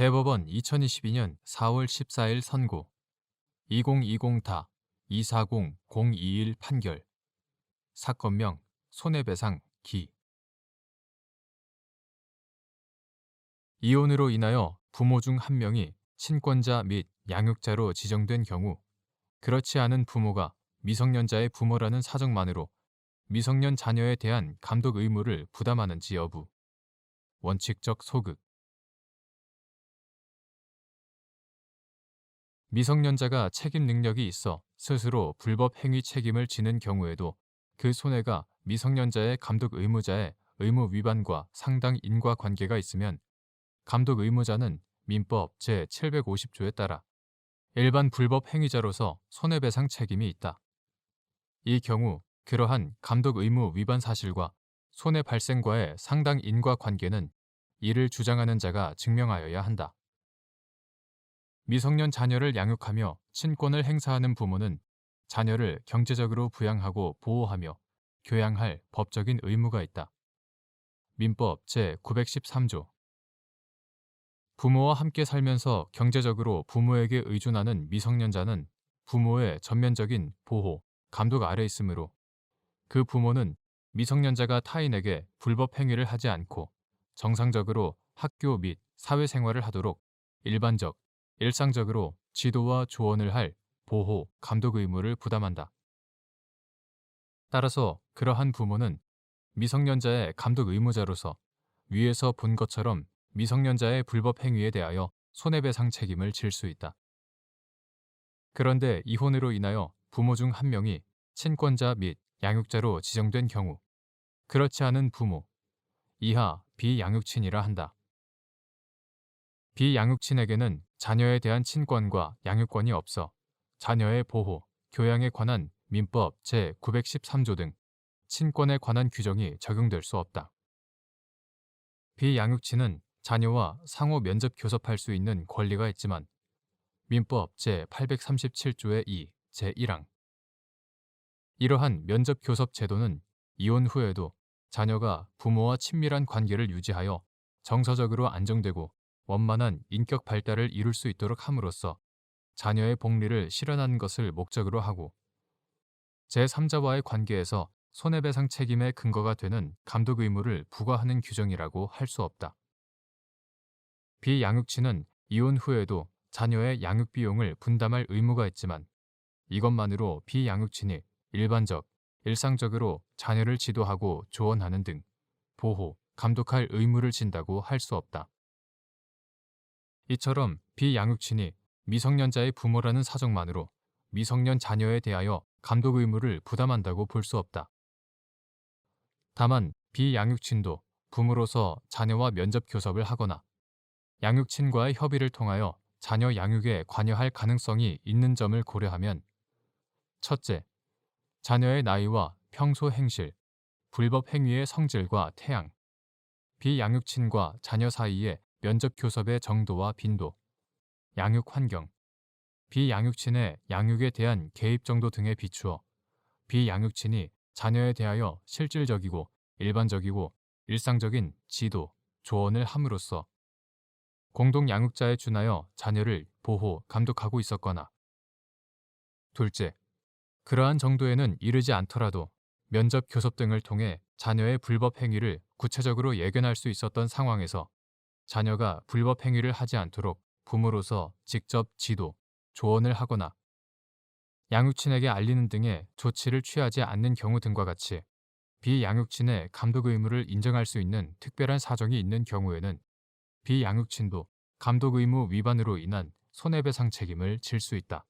대법원 2022년 4월 14일 선고. 2020다 240-021 판결. 사건명 손해배상 기. 이혼으로 인하여 부모 중 한 명이 친권자 및 양육자로 지정된 경우 그렇지 않은 부모가 미성년자의 부모라는 사정만으로 미성년 자녀에 대한 감독 의무를 부담하는지 여부. 원칙적 소극 미성년자가 책임 능력이 있어 스스로 불법 행위 책임을 지는 경우에도 그 손해가 미성년자의 감독 의무자의 의무 위반과 상당 인과 관계가 있으면 감독 의무자는 민법 제750조에 따라 일반 불법 행위자로서 손해배상 책임이 있다. 이 경우 그러한 감독 의무 위반 사실과 손해 발생과의 상당 인과 관계는 이를 주장하는 자가 증명하여야 한다. 미성년 자녀를 양육하며 친권을 행사하는 부모는 자녀를 경제적으로 부양하고 보호하며 교양할 법적인 의무가 있다. 민법 제913조 부모와 함께 살면서 경제적으로 부모에게 의존하는 미성년자는 부모의 전면적인 보호, 감독 아래 있으므로 그 부모는 미성년자가 타인에게 불법 행위를 하지 않고 정상적으로 학교 및 사회생활을 하도록 일반적, 일상적으로 지도와 조언을 할 보호, 감독 의무를 부담한다. 따라서 그러한 부모는 미성년자의 감독 의무자로서 위에서 본 것처럼 미성년자의 불법 행위에 대하여 손해배상 책임을 질 수 있다. 그런데 이혼으로 인하여 부모 중 한 명이 친권자 및 양육자로 지정된 경우 그렇지 않은 부모 이하 비양육친이라 한다. 비양육친에게는 자녀에 대한 친권과 양육권이 없어 자녀의 보호, 교양에 관한 민법 제913조 등 친권에 관한 규정이 적용될 수 없다. 비양육친은 자녀와 상호 면접 교섭할 수 있는 권리가 있지만 민법 제837조의 2 제1항 이러한 면접 교섭 제도는 이혼 후에도 자녀가 부모와 친밀한 관계를 유지하여 정서적으로 안정되고 원만한 인격 발달을 이룰 수 있도록 함으로써 자녀의 복리를 실현하는 것을 목적으로 하고 제3자와의 관계에서 손해배상 책임의 근거가 되는 감독 의무를 부과하는 규정이라고 할 수 없다. 비양육친은 이혼 후에도 자녀의 양육 비용을 분담할 의무가 있지만 이것만으로 비양육친이 일반적, 일상적으로 자녀를 지도하고 조언하는 등 보호, 감독할 의무를 진다고 할 수 없다. 이처럼 비양육친이 미성년자의 부모라는 사정만으로 미성년 자녀에 대하여 감독 의무를 부담한다고 볼 수 없다. 다만 비양육친도 부모로서 자녀와 면접 교섭을 하거나 양육친과의 협의를 통하여 자녀 양육에 관여할 가능성이 있는 점을 고려하면 첫째, 자녀의 나이와 평소 행실, 불법 행위의 성질과 태양, 비양육친과 자녀 사이의 면접 교섭의 정도와 빈도, 양육 환경, 비양육친의 양육에 대한 개입 정도 등에 비추어 비양육친이 자녀에 대하여 실질적이고 일반적이고 일상적인 지도, 조언을 함으로써 공동 양육자에 준하여 자녀를 보호, 감독하고 있었거나. 둘째, 그러한 정도에는 이르지 않더라도 면접 교섭 등을 통해 자녀의 불법 행위를 구체적으로 예견할 수 있었던 상황에서 자녀가 불법 행위를 하지 않도록 부모로서 직접 지도, 조언을 하거나 양육친에게 알리는 등의 조치를 취하지 않는 경우 등과 같이 비양육친의 감독 의무를 인정할 수 있는 특별한 사정이 있는 경우에는 비양육친도 감독 의무 위반으로 인한 손해배상 책임을 질 수 있다.